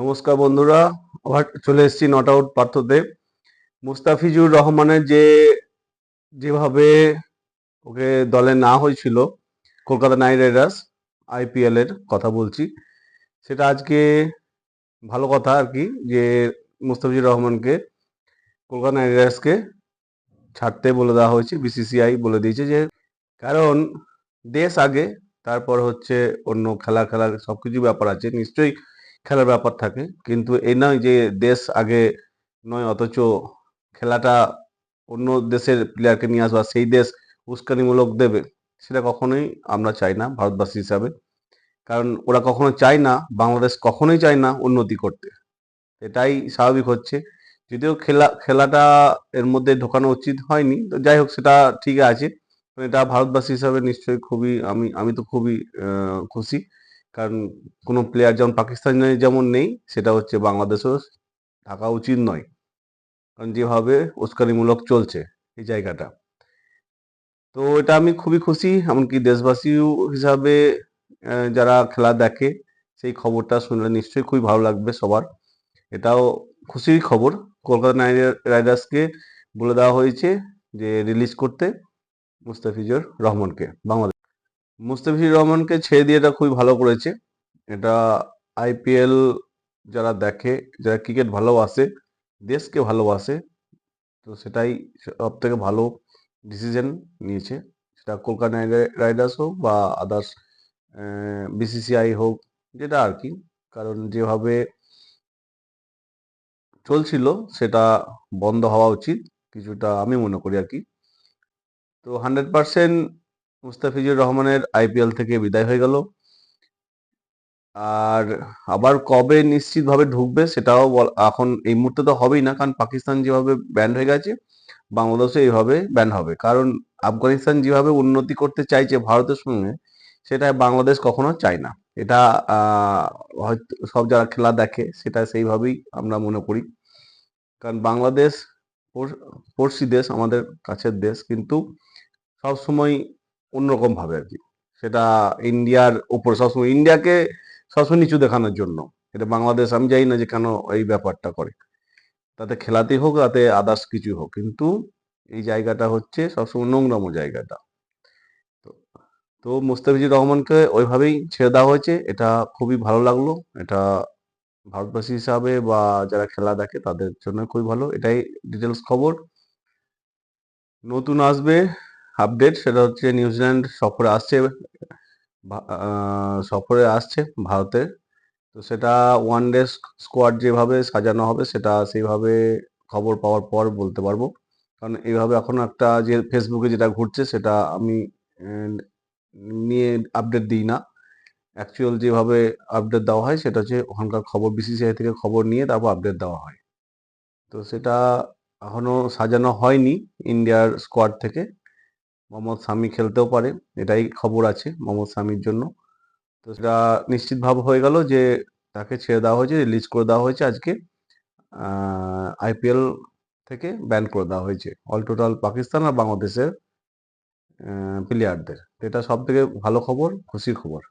নমস্কার বন্ধুরা, আবার চলে এসেছি নট আউট পার্থতে মুস্তাফিজুর রহমানের যে, যেভাবে ওকে দলে না হয়েছিল, কলকাতা নাইট রাইডার্স আইপিএল এর কথা বলছি, সেটা আজকে ভালো কথা আর কি যে মুস্তাফিজুর রহমানকে কলকাতা নাইট রাইডার্সকে ছাড়তে বলে দেওয়া হয়েছে, বিসিসিআই বলে দিয়েছে যে, কারণ দেশ আগে, তারপর হচ্ছে অন্য খেলা খেলার সবকিছু ব্যাপার আছে, নিশ্চয়ই খেলার ব্যাপার থাকে। কিন্তু এই নয় যে দেশ আগে নয়, অথচ খেলাটা অন্য দেশের প্লেয়ারকে নিয়ে আসবা সেই দেশ উস্কানিমূলক দেবে, সেটা কখনোই আমরা চাই না ভারতবাসী হিসাবে। কারণ ওরা কখনো চায় না, বাংলাদেশ কখনোই চায় না উন্নতি করতে। এটাই স্বাভাবিক হচ্ছে। যদিও খেলা, খেলাটা এর মধ্যে ঢোকানো উচিত হয়নি, তো যাই হোক, সেটা ঠিক আছে। এটা ভারতবাসী হিসাবে নিশ্চয়ই খুবই, আমি আমি তো খুবই খুশি। কারণ কোনো প্লেয়ার যেমন পাকিস্তানে যেমন নেই, সেটা হচ্ছে বাংলাদেশও থাকা উচিত নয়। কারণ যেভাবে উস্কানিমূলক চলছে এই জায়গাটা। তো এটা আমি খুবই খুশি, এমনকি দেশবাসী হিসাবে যারা খেলা দেখে, সেই খবরটা শুনলে নিশ্চয়ই খুবই ভালো লাগবে সবার। এটাও খুশির খবর। কলকাতা নাইট রাইডার্সকে বলে দেওয়া হয়েছে যে, রিলিজ করতে মুস্তাফিজুর রহমানকে, বাংলাদেশ মুস্তাফিজুর রহমানকে ছেড়ে দিয়ে এটা খুবই ভালো করেছে। এটা আইপিএল যারা দেখে, যারা ক্রিকেট ভালোবাসে, দেশকে ভালোবাসে, তো সেটাই সব থেকে ভালো ডিসিশন নিয়েছে। সেটা কলকাতা রাইডার্স হোক বা আদার্স বিসিসিআই হোক, যেটা আর কি। কারণ যেভাবে চলছিল, সেটা বন্ধ হওয়া উচিত, কিছুটা আমি মনে করি আর কি। তো হান্ড্রেড পার্সেন্ট মুস্তাফিজুর রহমানের আইপিএল থেকে বিদায় হয়ে গেল। আর আবার কবে নিশ্চিতভাবে ঢুকবে সেটাও এখন এই মুহূর্তে তো হবেই না, কারণ পাকিস্তান যেভাবে ব্যান্ড হয়ে গেছে বাংলাদেশে এইভাবে ব্যান হবে। কারণ আফগানিস্তান যেভাবে উন্নতি করতে চাইছে ভারতের সঙ্গে, সেটা বাংলাদেশ কখনো চায় না। এটা হয়তো সব যারা খেলা দেখে, সেটা সেইভাবেই আমরা মনে করি। কারণ বাংলাদেশ পড়শি দেশ, আমাদের কাছের দেশ, কিন্তু সব সময় অন্যরকম ভাবে আর কি। সেটা ইন্ডিয়ার উপর সবসময় ইন্ডিয়াকে সবসময় নিচু দেখানোর জন্য। এটা বাংলাদেশ, আমি জানি না যে কেন এই ব্যাপারটা করে। তাতে খেলাতেই হোক, তাতে আদার্স কিছু হোক, কিন্তু এই জায়গাটা হচ্ছে সবসময় নোংরাম জায়গাটা। তো তো মুস্তাফিজুর রহমানকে ওইভাবেই ছেড়ে দেওয়া হয়েছে। এটা খুবই ভালো লাগল। এটা ভারতবাসী হিসাবে বা যারা খেলা দেখে, তাদের জন্য খুবই ভালো। এটাই ডিটেলস খবর। নতুন আসবে আপডেট সেটা হচ্ছে নিউজিল্যান্ড সফরে আসছে সফরে আসছে ভারতে তো সেটা ওয়ান ডে স্কোয়াড যেভাবে সাজানো হবে সেটা সেইভাবে খবর পাওয়ার পর বলতে পারব। কারণ এইভাবে এখন একটা যে ফেসবুকে যেটা ঘুরছে সেটা আমি নিয়ে আপডেট দিই না। অ্যাকচুয়াল যেভাবে আপডেট দেওয়া হয় সেটা হচ্ছে ওখানকার খবর বিসিসিআই থেকে খবর নিয়ে তারপর আপডেট দেওয়া হয়। তো সেটা এখনও সাজানো হয়নি ইন্ডিয়ার স্কোয়াড থেকে। মোহাম্মদ সামি খেলতেও পারে এটাই খবর আছে মোহাম্মদ সামির জন্য। তো সেটা নিশ্চিত নিশ্চিতভাবে হয়ে গেল যে তাকে ছেড়ে দেওয়া হয়েছে রিলিজ করে দেওয়া হয়েছে আজকে। আইপিএল থেকে ব্যান করে দেওয়া হয়েছে। অল টোটাল পাকিস্তান আর বাংলাদেশের প্লেয়ারদের এটা সব থেকে ভালো খবর, খুশির খবর।